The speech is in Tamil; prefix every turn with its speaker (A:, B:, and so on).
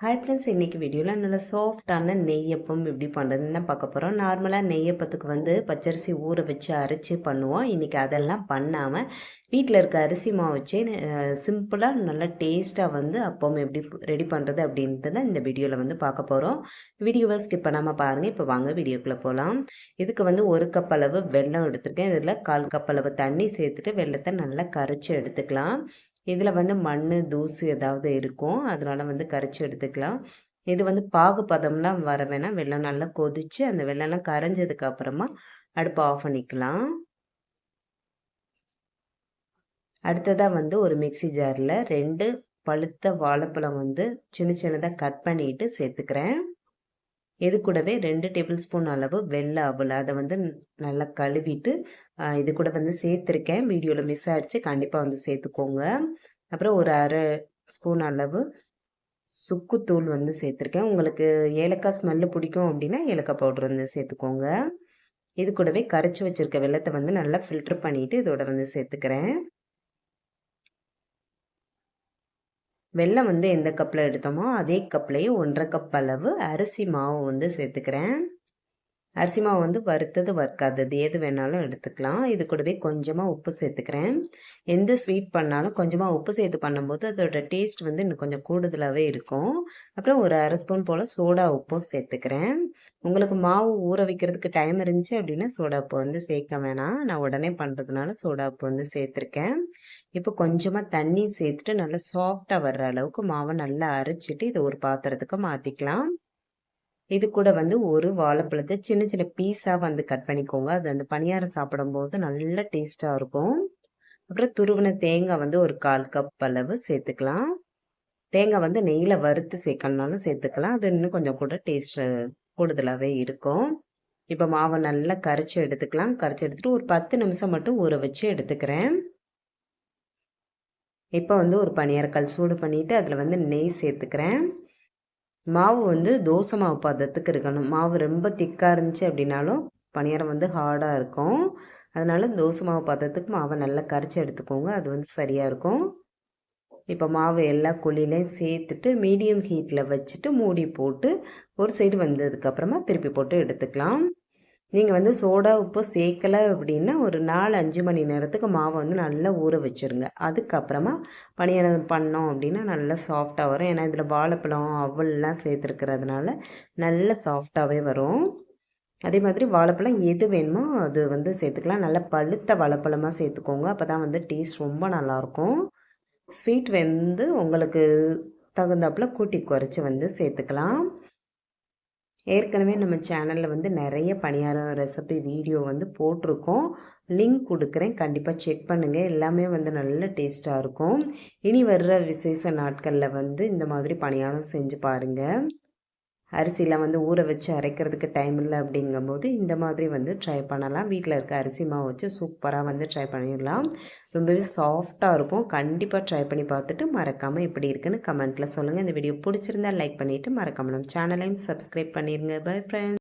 A: ஹாய் ஃப்ரெண்ட்ஸ் இன்றைக்கி வீடியோவில் நல்லா சாஃப்டான நெய்யப்பம் எப்படி பண்ணுறதுன்னு தான் பார்க்க போகிறோம் நார்மலாக நெய்யப்பத்துக்கு வந்து பச்சரிசி ஊற வச்சு அரைச்சி பண்ணுவோம். இன்றைக்கி அதெல்லாம் பண்ணாமல் வீட்டில் இருக்க அரிசி மாவு வச்சு சிம்பிளாக நல்லா டேஸ்ட்டாக வந்து அப்பம் எப்படி ரெடி பண்ணுறது அப்படின்ட்டு தான் இந்த வீடியோவில் வந்து பார்க்க போகிறோம் வீடியோவை ஸ்கிப் பண்ணாமல் பாருங்கள் இப்போ வாங்க வீடியோக்குள்ளே போகலாம் இதுக்கு வந்து ஒரு கப் அளவு வெல்லம் எடுத்துருக்கேன். இதில் கால் கப் அளவு தண்ணி சேர்த்துட்டு வெள்ளத்தை நல்லா கரைச்சி எடுத்துக்கலாம். இதில் வந்து மண் தூசு ஏதாவது இருக்கும். அதனால் வந்து கரைச்சி எடுத்துக்கலாம். இது வந்து பாகு பதம்லாம் வர வேணாம். வெள்ளம் நல்லா கொதித்து அந்த வெள்ளம்லாம் கரைஞ்சதுக்கு அப்புறமா அடுப்பை ஆஃப் பண்ணிக்கலாம். அடுத்ததாக வந்து ஒரு மிக்சி ஜாரில் ரெண்டு பழுத்த வாழைப்பழம் வந்து சின்ன சின்னதாக கட் பண்ணிட்டு சேர்த்துக்கிறேன். இது கூடவே ரெண்டு டேபிள் ஸ்பூன் அளவு வெள்ளை அவல் அதை வந்து நல்லா கழுவிட்டு இது கூட வந்து சேர்த்துருக்கேன். வீடியோவில் மிஸ் ஆகிடுச்சு கண்டிப்பாக வந்து சேர்த்துக்கோங்க. அப்புறம் ஒரு அரை ஸ்பூன் அளவு சுக்குத்தூள் வந்து சேர்த்துருக்கேன். உங்களுக்கு ஏலக்காய் ஸ்மெல்லு பிடிக்கும் அப்படின்னா ஏலக்காய் பவுடர் வந்து சேர்த்துக்கோங்க. இது கூடவே கரைச்சி வச்சுருக்க வெள்ளத்தை வந்து நல்லா ஃபில்ட்ரு பண்ணிவிட்டு இதோட வந்து சேர்த்துக்கிறேன். வெள்ளம் வந்து எந்த கப்பில் எடுத்தோமோ அதே கப்லேயே ஒன்றரை கப் அளவு அரிசி மாவு வந்து சேர்த்துக்கிறேன். அரிசி மாவு வந்து வறுத்தது வறுக்காதது எது வேணாலும் எடுத்துக்கலாம். இது கூடவே கொஞ்சமாக உப்பு சேர்த்துக்கிறேன். எந்த ஸ்வீட் பண்ணாலும் கொஞ்சமாக உப்பு சேர்த்து பண்ணும்போது அதோட டேஸ்ட் வந்து இன்னும் கொஞ்சம் கூடுதலாகவே இருக்கும். அப்புறம் ஒரு அரை ஸ்பூன் போல் சோடா உப்பும் சேர்த்துக்கிறேன். உங்களுக்கு மாவு ஊற வைக்கிறதுக்கு டைம் இருந்துச்சு அப்படின்னா சோடா உப்பு வந்து சேர்க்க வேணாம். நான் உடனே பண்ணுறதுனால சோடா உப்பு வந்து சேர்த்துருக்கேன். இப்போ கொஞ்சமாக தண்ணி சேர்த்துட்டு நல்லா சாஃப்டாக வர்ற அளவுக்கு மாவை நல்லா அரைச்சிட்டு இதை ஒரு பாத்திரத்துக்கு மாற்றிக்கலாம் இது கூட வந்து ஒரு வாழைப்பழத்தை சின்ன சின்ன பீஸாக வந்து கட் பண்ணிக்கோங்க. அது அந்த பணியாரம் சாப்பிடும்போது நல்ல டேஸ்ட்டாக இருக்கும். அப்புறம் துருவின தேங்காய் வந்து ஒரு கால் கப் அளவு சேர்த்துக்கலாம். தேங்காய் வந்து நெய்யில் வறுத்து சேர்க்கணுனாலும் சேர்த்துக்கலாம். அது இன்னும் கொஞ்சம் கூட டேஸ்ட் கூடுதலாகவே இருக்கும். இப்போ மாவை நல்லா கரைச்சி எடுத்துக்கலாம். கரைச்சி எடுத்துகிட்டு ஒரு பத்து நிமிஷம் மட்டும் ஊற வச்சு எடுத்துக்கிறேன். இப்போ வந்து ஒரு பணியாரக்கால் சூடு பண்ணிவிட்டு அதில் வந்து நெய் சேர்த்துக்கிறேன். மாவு வந்து தோசை மாவு பதத்துக்கு இருக்கணும். மாவு ரொம்ப திக்காக இருந்துச்சு அப்படின்னாலும் பணியாரம் வந்து ஹார்டாக இருக்கும். அதனால் தோசை மாவு பதத்துக்கு மாவை நல்லா கரைச்சி எடுத்துக்கோங்க. அது வந்து சரியாக இருக்கும். இப்போ மாவு எல்லா குழிலையும் சேர்த்துட்டு மீடியம் ஹீட்டில் வச்சுட்டு மூடி போட்டு ஒரு சைடு வந்ததுக்கப்புறமா திருப்பி போட்டு எடுத்துக்கலாம். நீங்கள் வந்து சோடா உப்பு சேர்க்கலை அப்படின்னா ஒரு நாலு அஞ்சு மணி நேரத்துக்கு மாவை வந்து நல்லா ஊற வச்சுருங்க. அதுக்கப்புறமா பணியாரம் பண்ணோம் அப்படின்னா நல்லா சாஃப்டாக வரும். ஏன்னா இதில் வாழைப்பழம் அவல்லாம் சேர்த்துருக்கிறதுனால நல்ல சாஃப்டாகவே வரும். அதே மாதிரி வாழைப்பழம் எது வேணுமோ அது வந்து சேர்த்துக்கலாம். நல்லா பழுத்த வாழைப்பழமாக சேர்த்துக்கோங்க. அப்போ தான் வந்து டேஸ்ட் ரொம்ப நல்லாயிருக்கும். ஸ்வீட் வந்து உங்களுக்கு தகுந்தாப்பில் கூட்டி குறைச்சி வந்து சேர்த்துக்கலாம். ஏற்கனவே நம்ம சேனலில் வந்து நிறைய பணியாரம் ரெசிபி வீடியோ வந்து போட்டிருக்கோம். லிங்க் கொடுக்குறேன். கண்டிப்பாக செக் பண்ணுங்கள் எல்லாமே வந்து நல்ல டேஸ்ட்டாக இருக்கும். இனி வர்ற விசேஷ நாட்களில் வந்து இந்த மாதிரி பணியாரம் செஞ்சு பாருங்கள் அரிசிலாம் வந்து ஊற வச்சு அரைக்கிறதுக்கு டைம் இல்லை அப்படிங்கும்போது இந்த மாதிரி வந்து ட்ரை பண்ணலாம். வீட்டில் இருக்க அரிசி மாவு வச்சு சூப்பராக வந்து ட்ரை பண்ணிடலாம். ரொம்பவே சாஃப்டாக இருக்கும். கண்டிப்பாக ட்ரை பண்ணி பார்த்துட்டு மறக்காமல் எப்படி இருக்குன்னு கமெண்ட்டில் சொல்லுங்கள் இந்த வீடியோ பிடிச்சிருந்தா லைக் பண்ணிவிட்டு மறக்காமல் நம்ம சேனலையும் சப்ஸ்கிரைப் பண்ணிடுங்க பை ஃப்ரெண்ட்ஸ்